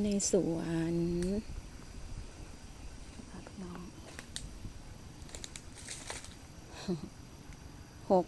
ในสวนพี่น้องหก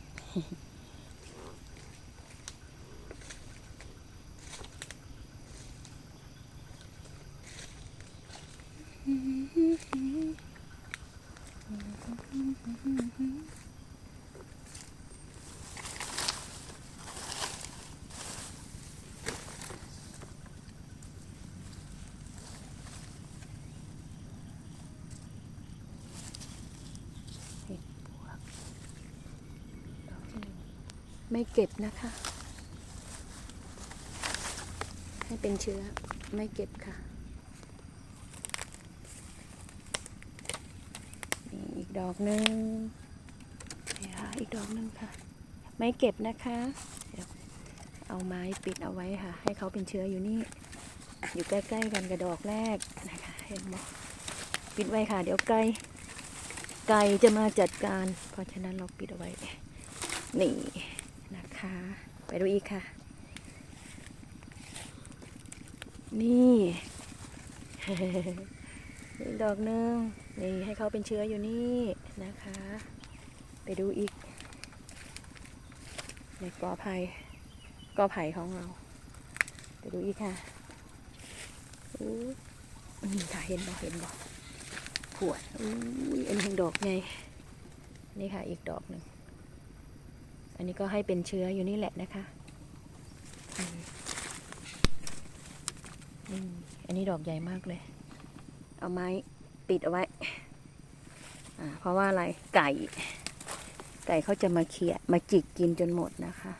เห็ดปวกดอกที่หนึ่ง ไม่เก็บนะคะ ให้เป็นเชื้อไม่เก็บค่ะนี่อีกดอกหนึ่งนี่ค่ะอีกดอกหนึ่งค่ะ ไม่เก็บนะคะเดี๋ยวเอาไม้ปิดเอาไว้ค่ะ ให้เขาเป็นเชื้ออยู่นี่ อยู่ใกล้ ๆ กันกับดอกแรกนะคะเห็นไหมปิดไว้ค่ะ เดี๋ยวไก่ไก่จะมาจัดการ เพราะฉะนั้นเราปิดเอาไว้นี่ นะคะ ไปดูอีกค่ะ นี่อีกดอกหนึงนี่ให้เขาเป็นเชื้ออยู่นี่นะคะ ไปดูอีก ในกอไผ่กอไผ่ของเรา ไปดูอีกค่ะอู้นี่ค่ะเห็นบ่เห็นบ่ขวดอุ้ยอันนี้ดอกไงนี่ค่ะอีกดอกหนึ่ง นนี้ก็ให้เป็นเชื้ออยู่นี่แหละนะคะ อันนี้ดอกใหญ่มากเลย เอาไม้ปิดเอาไว้ เพราะว่าอะไรไก่ ไก่เขาจะมาเขี่ยมาจิกกินจนหมดนะคะ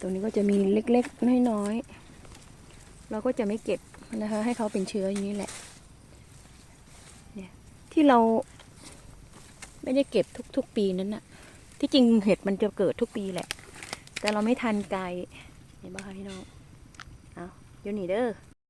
ตรงนี้ก็จะมีเล็กๆ น้อยๆ เราก็จะไม่เก็บนะคะ ให้เขาเป็นเชื้ออย่างนี้แหละที่เราไม่ได้เก็บทุกๆปีนั้นน่ะ ที่จริงเห็ดมันจะเกิดทุกปีแหละ แต่เราไม่ทันไกลเห็นไหมคะพี่น้อง เอาเดี๋ยวหนีเด้อ